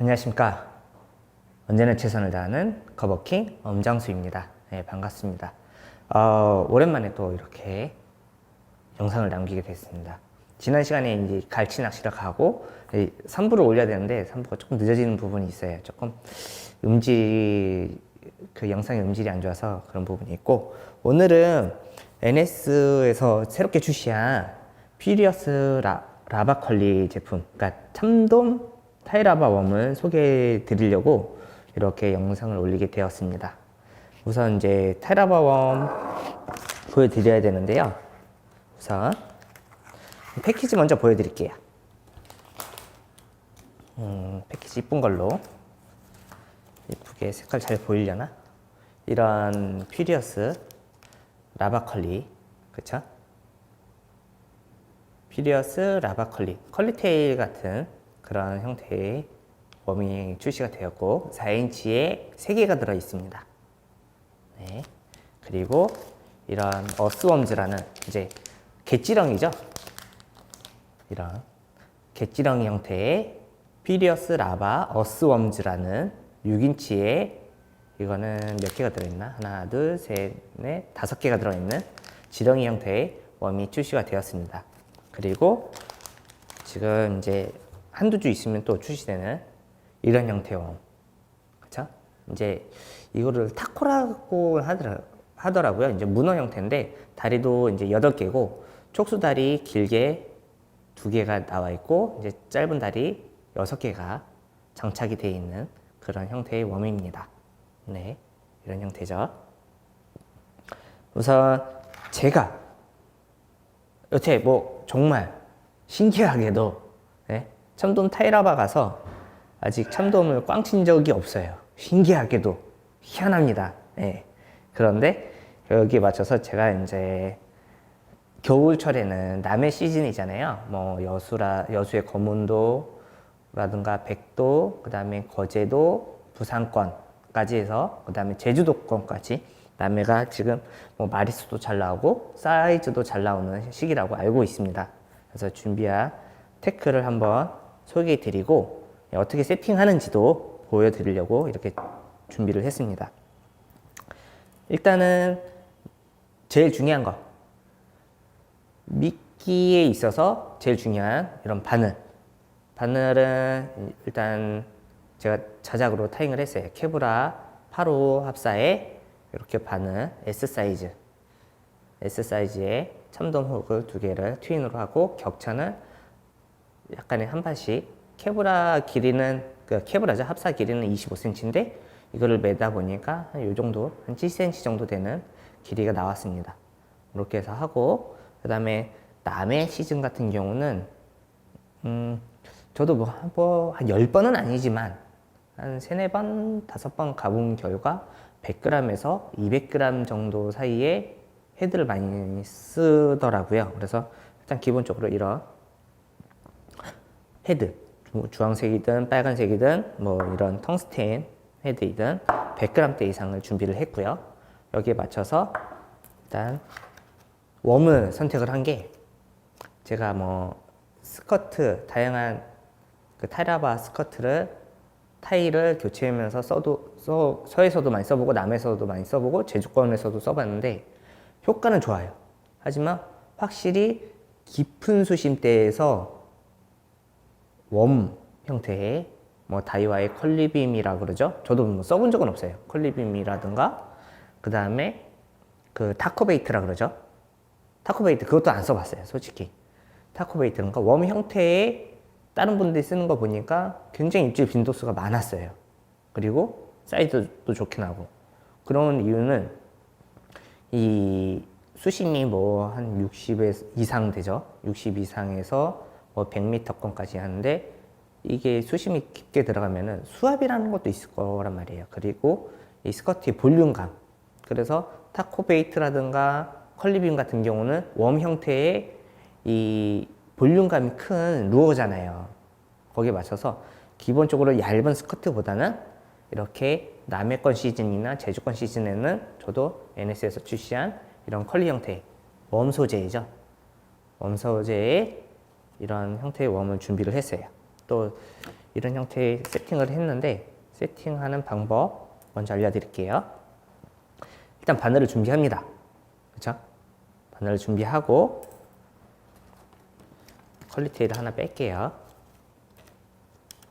안녕하십니까. 언제나 최선을 다하는 커버킹 엄장수입니다. 네, 반갑습니다. 어, 오랜만에 또 이렇게 영상을 남기게 됐습니다. 지난 시간에 이제 갈치 낚시를 가고 3부를 올려야 되는데 3부가 조금 늦어지는 부분이 있어요. 조금 음질 그 영상의 음질이 안 좋아서 그런 부분이 있고 오늘은 NS에서 새롭게 출시한 피리어스 라, 라바컬리 제품, 그러니까 참돔 타이라바 웜을 소개해 드리려고 이렇게 영상을 올리게 되었습니다. 우선 이제 타이라바 웜 보여드려야 되는데요. 우선 패키지 먼저 보여드릴게요. 음, 패키지 이쁜 걸로 이쁘게 색깔 잘 보이려나? 이런 피리어스 라바 컬리 그쵸? 피리어스 라바 컬리 컬리테일 같은 그런 형태의 웜이 출시가 되었고 4인치에 3개가 들어 있습니다. 네. 그리고 이런 어스웜즈라는 이제 개찌렁이죠. 이런 개찌렁이 형태의 피리어스 라바 어스웜즈라는 6인치에 이거는 몇 개가 들어있나? 하나, 둘, 셋, 넷, 다섯 개가 들어있는 지렁이 형태의 웜이 출시가 되었습니다. 그리고 지금 이제 한두 주 있으면 또 출시되는 이런 형태의 웜. 그쵸? 이제 이거를 타코라고 하더라, 하더라고요. 이제 문어 형태인데 다리도 이제 여덟 개고 촉수 다리 길게 두 개가 나와 있고 이제 짧은 다리 여섯 개가 장착이 되어 있는 그런 형태의 웜입니다. 네, 이런 형태죠. 우선 제가 여태 뭐 정말 신기하게도 네, 참돔 타이라바 가서 아직 참돔을 꽝친 적이 없어요. 신기하게도 희한합니다. 네. 그런데 여기에 맞춰서 제가 이제 겨울철에는 남해 시즌이잖아요. 뭐 여수라 여수의 거문도라든가 백도, 그다음에 거제도, 부산권까지 해서 그다음에 제주도권까지 남해가 지금 뭐 마리수도 잘 나오고 사이즈도 잘 나오는 시기라고 알고 있습니다. 그래서 준비한 테크를 한번 소개해 드리고 어떻게 세팅하는지도 보여드리려고 이렇게 준비를 했습니다. 일단은 제일 중요한 거. 미끼에 있어서 제일 중요한 이런 바늘. 바늘은 일단 제가 자작으로 타잉을 했어요. 케브라 8호 합사에 이렇게 바늘 S 사이즈. S 사이즈의 참돔 훅을 두 개를 트윈으로 하고 격차는 약간의 한 발씩 케브라 길이는 그 케브라죠 합사 길이는 25cm인데 이거를 매다 보니까 한 요 정도 한 7cm 정도 되는 길이가 나왔습니다. 이렇게 해서 하고 그 다음에 남해 시즌 같은 경우는 음 저도 뭐한 뭐, 한 10번은 아니지만 한 세네 번, 다섯 번 가본 결과 100g에서 200g 정도 사이에 헤드를 많이 쓰더라고요. 그래서 일단 기본적으로 이런 헤드 주황색이든 빨간색이든 뭐 이런 텅스텐 헤드이든 100g대 이상을 준비를 했고요. 여기에 맞춰서 일단 웜을 선택을 한 게 제가 뭐 스커트 다양한 그 타이라바 스커트를 타일을 교체하면서 써도 써, 서에서도 많이 써보고 남에서도 많이 써보고 제주권에서도 써봤는데 효과는 좋아요. 하지만 확실히 깊은 수심대에서 웜 형태의 뭐 다이와의 컬리빔이라 그러죠. 저도 뭐 써본 적은 없어요. 컬리빔이라든가 그 다음에 그 타코베이트라 그러죠. 타코베이트 그것도 안 써봤어요. 솔직히 타코베이트는가 웜 형태의 다른 분들이 쓰는 거 보니까 굉장히 입질 빈도수가 많았어요. 그리고 사이즈도 좋게 나고 그런 이유는 이 수심이 뭐 한 60에 이상 되죠. 60 이상에서 뭐 100m권까지 하는데 이게 수심이 깊게 들어가면은 수압이라는 것도 있을 거란 말이에요. 그리고 이 스커트의 볼륨감. 그래서 타코베이트라든가 컬리빔 같은 경우는 웜 형태의 이 볼륨감이 큰 루어잖아요. 거기에 맞춰서 기본적으로 얇은 스커트보다는 이렇게 남해권 시즌이나 제주권 시즌에는 저도 NS에서 출시한 이런 컬리 형태의 웜 소재이죠. 웜 소재의 이런 형태의 웜을 준비를 했어요. 또 이런 형태의 세팅을 했는데 세팅하는 방법 먼저 알려드릴게요. 일단 바늘을 준비합니다. 그렇죠? 바늘을 준비하고 퀄리티를 하나 뺄게요.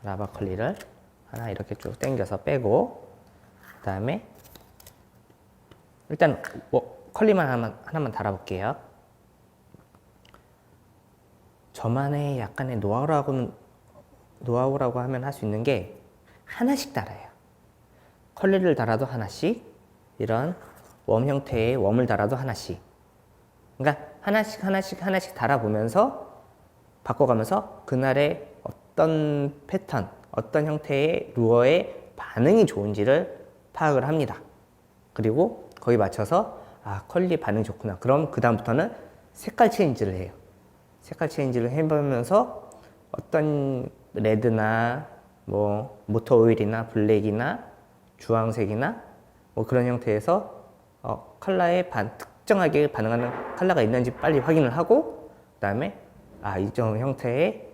라바 컬리를 하나 이렇게 쭉 당겨서 빼고 그 다음에 일단 뭐 컬리만 하나만, 하나만 달아볼게요. 저만의 약간의 노하우라고는 노하우라고 하면 할 수 있는 게 하나씩 달아요. 컬리를 달아도 하나씩 이런 웜 형태의 웜을 달아도 하나씩 그러니까 하나씩 하나씩 하나씩 달아보면서 바꿔가면서 그날의 어떤 패턴, 어떤 형태의 루어의 반응이 좋은지를 파악을 합니다. 그리고 거기 맞춰서 아 컬리 반응 좋구나. 그럼 그 다음부터는 색깔 체인지를 해요. 색깔 체인지를 해보면서 어떤 레드나 뭐 모터 오일이나 블랙이나 주황색이나 뭐 그런 형태에서 어, 컬러에 반, 특정하게 반응하는 컬러가 있는지 빨리 확인을 하고 그 다음에 아 이런 형태의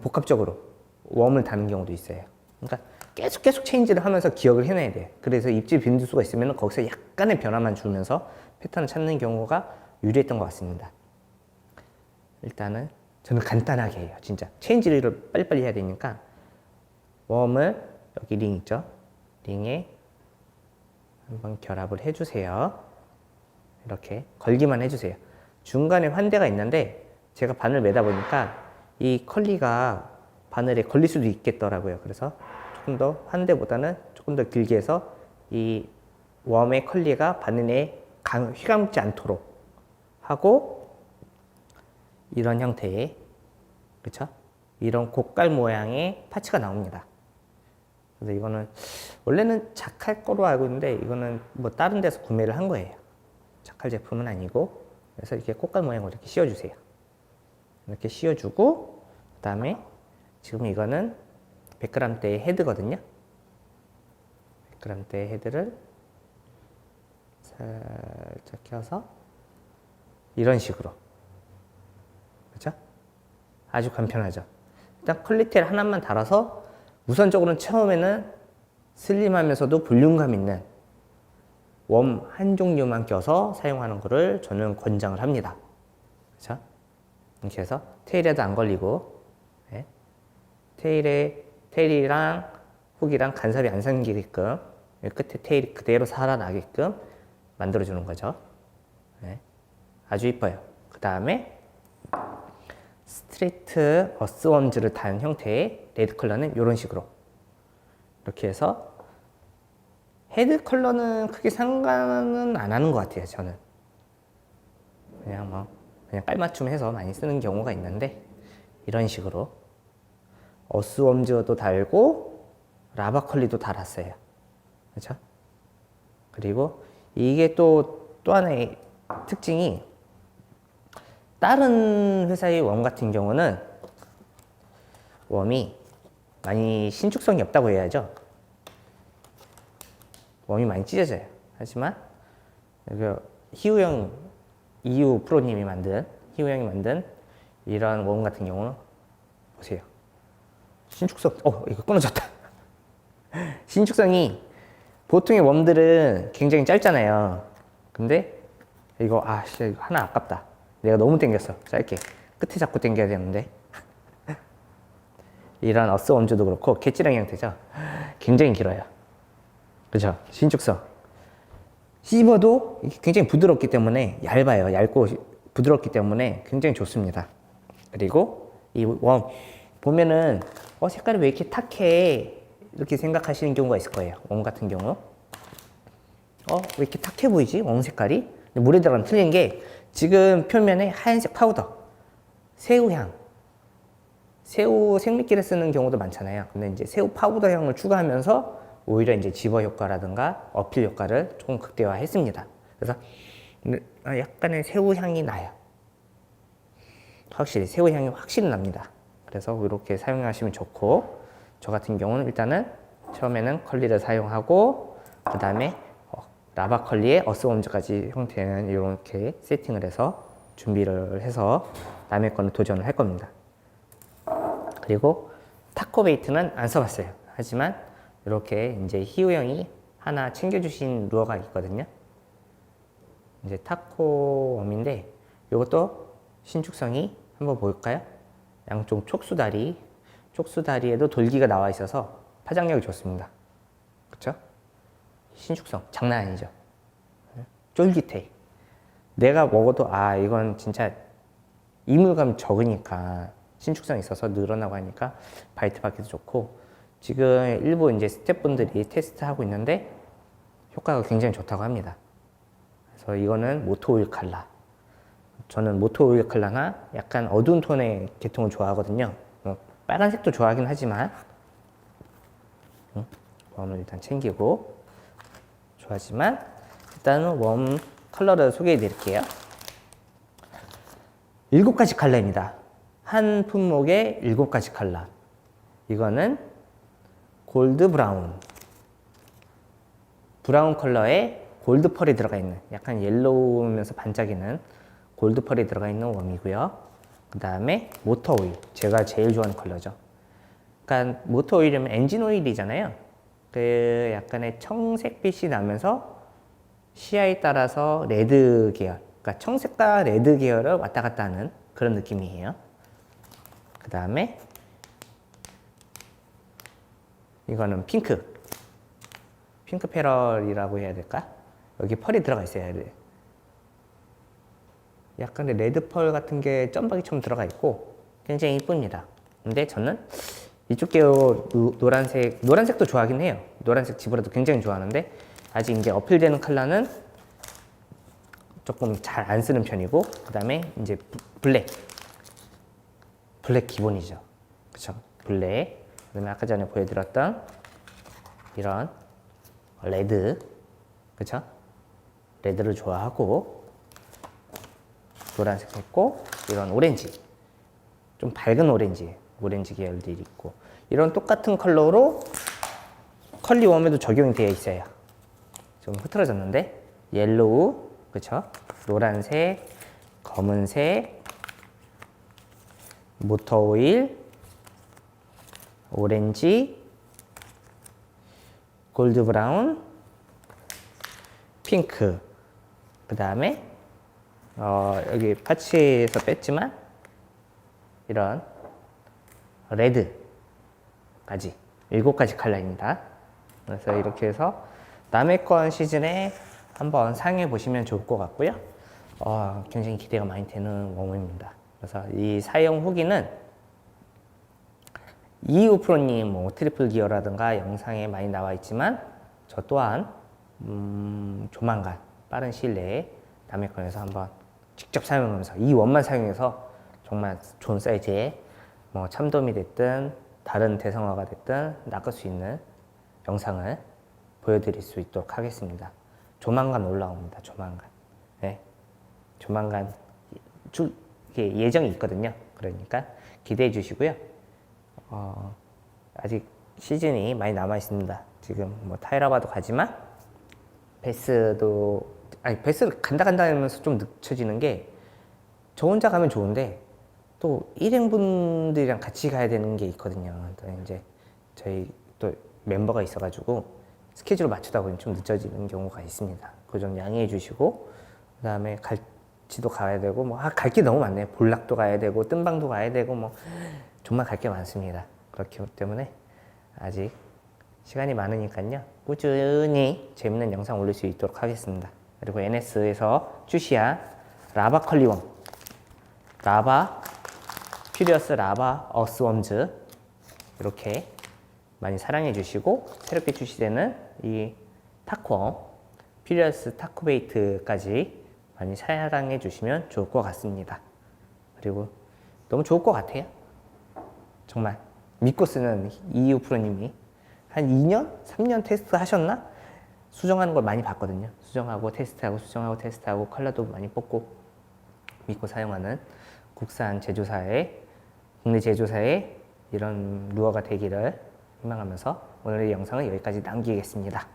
복합적으로 웜을 다는 경우도 있어요. 그러니까 계속 계속 체인지를 하면서 기억을 해내야 돼. 그래서 입질 빈도수가 있으면 거기서 약간의 변화만 주면서 패턴을 찾는 경우가 유리했던 것 같습니다. 일단은 저는 간단하게 해요. 진짜 체인지를 빨리빨리 해야 되니까 웜을 여기 링 있죠? 링에 한번 결합을 해주세요. 이렇게 걸기만 해주세요. 중간에 환대가 있는데 제가 바늘 매다 보니까 이 컬리가 바늘에 걸릴 수도 있겠더라고요. 그래서 조금 더 환대보다는 조금 더 길게 해서 이 웜의 컬리가 바늘에 강, 휘감지 않도록 하고 이런 형태의 그렇죠? 이런 곡갈 모양의 파츠가 나옵니다. 그래서 이거는 원래는 작할 거로 알고 있는데 이거는 뭐 다른 데서 구매를 한 거예요. 작할 제품은 아니고 그래서 이렇게 꽃갈 모양으로 이렇게 씌워주세요. 이렇게 씌워주고 그 다음에 지금 이거는 100g대의 헤드거든요. 100g대의 헤드를 살짝 켜서 이런 식으로 그렇죠? 아주 간편하죠. 일단 퀄리티를 하나만 달아서 우선적으로는 처음에는 슬림하면서도 볼륨감 있는 웜 한 종류만 껴서 사용하는 것을 저는 권장을 합니다. 그렇죠? 이렇게 해서 테일에도 안 걸리고 네. 테일에 테일이랑 훅이랑 간섭이 안 생기게끔 끝에 테일이 그대로 살아나게끔 만들어주는 거죠. 네. 아주 이뻐요. 그 다음에 스트레이트 어스웜즈를 단 형태의 레드 컬러는 이런 식으로. 이렇게 해서 헤드 컬러는 크게 상관은 안 하는 것 같아요 저는. 그냥 뭐 그냥 깔맞춤해서 많이 쓰는 경우가 있는데 이런 식으로. 어스웜즈도 달고 라바 컬리도 달았어요. 그렇죠? 그리고 이게 또 또 하나의 특징이 다른 회사의 웜 같은 경우는 웜이 많이 신축성이 없다고 해야죠. 웜이 많이 찢어져요. 하지만 그 희우형 이유 프로님이 만든 희우형이 만든 이런 웜 같은 경우는 보세요. 신축성 어 이거 끊어졌다. 신축성이 보통의 웜들은 굉장히 짧잖아요. 근데 이거 아 씨, 이거 하나 아깝다. 내가 너무 당겼어. 짧게 끝에 잡고 당겨야 되는데 이런 어스 원주도 그렇고 캐치랑 형태죠. 굉장히 길어요. 그렇죠? 신축성. 씹어도 굉장히 부드럽기 때문에 얇아요. 얇고 부드럽기 때문에 굉장히 좋습니다. 그리고 이 웜 보면은 어 색깔이 왜 이렇게 탁해 이렇게 생각하시는 경우가 있을 거예요. 웜 같은 경우 어 왜 이렇게 탁해 보이지? 웜 색깔이 물에 들어가면 틀린 게 지금 표면에 하얀색 파우더 새우향 새우 생미끼를 쓰는 경우도 많잖아요. 근데 이제 새우 파우더 향을 추가하면서 오히려 이제 집어 효과라든가 어필 효과를 조금 극대화했습니다. 그래서 약간의 새우 향이 나요. 확실히 새우 향이 확실히 납니다. 그래서 이렇게 사용하시면 좋고 저 같은 경우는 일단은 처음에는 컬리를 사용하고 그 다음에 라바 컬리의 어스웜즈까지 형태는 이렇게 세팅을 해서 준비를 해서 남의 거는 도전을 할 겁니다. 그리고 타코 베이트는 안 써봤어요. 하지만 이렇게 이제 희우 형이 하나 챙겨주신 루어가 있거든요. 이제 타코 웜인데 이것도 신축성이 한번 볼까요? 양쪽 촉수다리, 촉수다리에도 돌기가 나와 있어서 파장력이 좋습니다. 그렇죠? 신축성 장난 아니죠. 쫄깃해. 내가 먹어도 아 이건 진짜 이물감 적으니까 신축성 있어서 늘어나고 하니까 바이트 받기도 좋고 지금 일부 이제 스태프분들이 테스트하고 있는데 효과가 굉장히 좋다고 합니다. 그래서 이거는 모토 오일 칼라. 저는 모토 오일 칼라나 약간 어두운 톤의 계통을 좋아하거든요. 뭐 빨간색도 좋아하긴 하지만 음, 웜을 일단 챙기고 좋아하지만 일단은 웜 컬러를 소개해 드릴게요. 일곱 가지 컬러입니다. 한 품목에 일곱 가지 컬러. 이거는 골드 브라운. 브라운 컬러에 골드 펄이 들어가 있는 약간 옐로우면서 반짝이는 골드 펄이 들어가 있는 웜이고요. 그 다음에 모터 오일. 제가 제일 좋아하는 컬러죠. 그러니까 모터 오일이면 엔진 오일이잖아요. 그 약간의 청색빛이 나면서 시야에 따라서 레드 계열, 그러니까 청색과 레드 계열을 왔다 갔다 하는 그런 느낌이에요. 그 다음에 이거는 핑크, 핑크 패럴이라고 해야 될까? 여기 펄이 들어가 있어요. 레- 약간의 레드 펄 같은 게 점박이처럼 들어가 있고 굉장히 이쁩니다. 근데 저는 이쪽 계열 노- 노란색, 노란색도 좋아하긴 해요. 노란색 지브라도 굉장히 좋아하는데 아직 이제 어필되는 컬러는 조금 잘 안 쓰는 편이고 그 다음에 이제 부- 블랙. 블랙 기본이죠. 그쵸? 블랙. 그 다음에 아까 전에 보여드렸던 이런 레드. 그쵸? 레드를 좋아하고 노란색 했고 이런 오렌지. 좀 밝은 오렌지 오렌지 계열들이 있고 이런 똑같은 컬러로 컬리 웜에도 적용이 되어 있어요. 좀 흐트러졌는데? 옐로우 그쵸? 노란색 검은색 모터 오일 오렌지 골드 브라운 핑크. 그 다음에 어, 여기 파츠에서 뺐지만 이런 레드 까지 일곱 가지 컬러입니다. 그래서 이렇게 해서 남의 건 시즌에 한번 사용해 보시면 좋을 것 같고요. 어, 굉장히 기대가 많이 되는 웜입니다. 그래서 이 사용 후기는 이우 프로님 뭐 트리플 기어라든가 영상에 많이 나와 있지만 저 또한 음, 조만간 빠른 시일 내에 남의 건에서 한번 직접 사용하면서 이 원만 사용해서 정말 좋은 사이즈의 뭐 참돔이 됐든 다른 대성어가 됐든 낚을 수 있는 영상을 보여드릴 수 있도록 하겠습니다. 조만간 올라옵니다. 조만간. 네. 조만간 줄 예정이 있거든요. 그러니까 기대해 주시고요. 어, 아직 시즌이 많이 남아 있습니다. 지금 뭐 타이라바도 가지만 베스도 아니 베스를 간다 간다 하면서 좀 늦춰지는 게 저 혼자 가면 좋은데 또 일행분들이랑 같이 가야 되는 게 있거든요. 또 이제 저희 또 멤버가 있어가지고 스케줄 맞추다 보니 좀 늦어지는 경우가 있습니다. 그거 좀 양해해 주시고 그다음에 갈치도 가야 되고 뭐갈 게 너무 많네요. 볼락도 가야 되고 뜬방도 가야 되고 뭐 정말 갈 게 많습니다. 그렇기 때문에 아직 시간이 많으니까요. 꾸준히 재밌는 영상 올릴 수 있도록 하겠습니다. 그리고 NS에서 출시한 라바 컬리원 라바 퓨리어스 라바 어스웜즈 이렇게 많이 사랑해 주시고 새롭게 출시되는 이 타코 퓨리어스 타코베이트까지 많이 사랑해 주시면 좋을 것 같습니다. 그리고 너무 좋을 것 같아요. 정말 믿고 쓰는 이유 프로님이 한 2년, 3년 테스트 하셨나? 수정하는 걸 많이 봤거든요. 수정하고 테스트하고 수정하고 테스트하고 컬러도 많이 뽑고 믿고 사용하는 국산 제조사의 국내 제조사의 이런 루어가 되기를 희망하면서 오늘의 영상은 여기까지 남기겠습니다.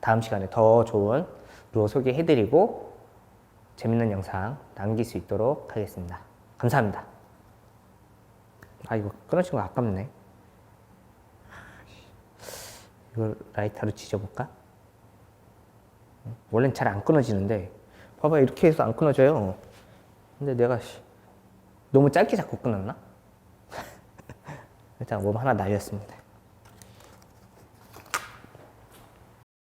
다음 시간에 더 좋은 루어 소개해드리고 재밌는 영상 남길 수 있도록 하겠습니다. 감사합니다. 아 이거 끊어진 거 아깝네. 이걸 라이터로 지져볼까? 원래는 잘 안 끊어지는데 봐봐 이렇게 해서 안 끊어져요. 근데 내가 너무 짧게 잡고 끊었나? 일단 몸 하나 날렸습니다.